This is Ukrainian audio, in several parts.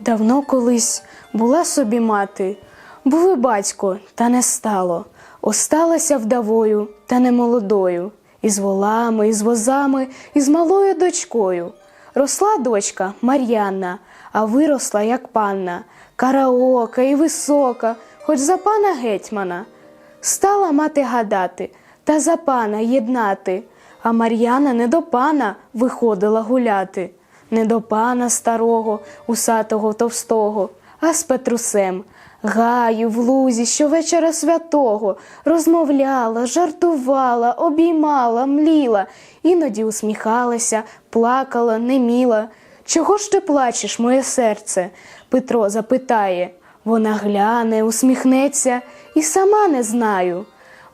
Давно колись була собі мати, був і батько, та не стало. Осталася вдовою, та не молодою, із волами, із возами, із малою дочкою. Росла дочка Мар'яна, а виросла, як панна, караока і висока, хоч за пана гетьмана. Стала мати гадати та за пана єднати, а Мар'яна не до пана виходила гуляти, не до пана старого, усатого товстого, а з Петрусем. Гаю в лузі щовечора святого розмовляла, жартувала, обіймала, мліла, іноді усміхалася, плакала, неміла. Чого ж ти плачеш, моє серце? Петро запитає. Вона гляне, усміхнеться і сама не знаю.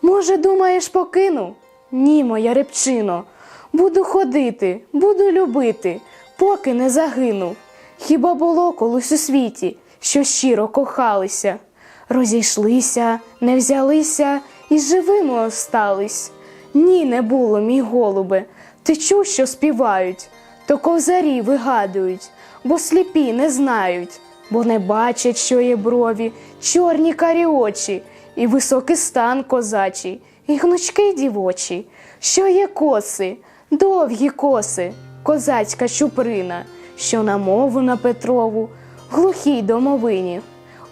Може, думаєш, покину? Ні, моя репчино. Буду ходити, буду любити, поки не загину. Хіба було колись у світі, що щиро кохалися, розійшлися, не взялися і живими остались. Ні, не було, мій голубе, ти чув, що співають, то ковзарі вигадують, бо сліпі не знають, бо не бачать, що є брові, чорні карі очі, і високий стан козачий, і гнучки дівочі, що є коси, довгі коси, козацька чуприна, що на мову на Петрову, глухій домовині.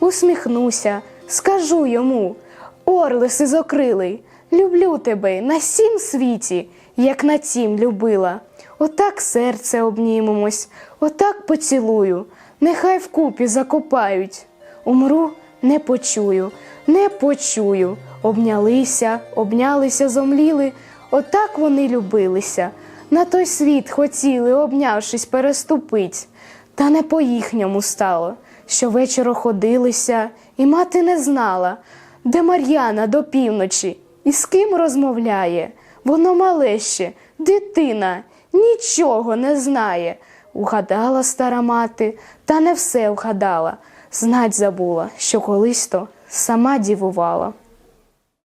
Усміхнуся, скажу йому, орле сизокрилий, люблю тебе на сім світі, як на тім любила. Отак серце обнімемось, отак поцілую, нехай вкупі закопають. Умру, не почую, не почую. Обнялися, обнялися, зомліли, отак вони любилися. На той світ хотіли, обнявшись, переступить, та не по їхньому стало. Щовечора ходилися, і мати не знала, де Мар'яна до півночі і з ким розмовляє. Воно мале ще, дитина, нічого не знає. Угадала стара мати, та не все вгадала. Знать забула, що колись то сама дівувала.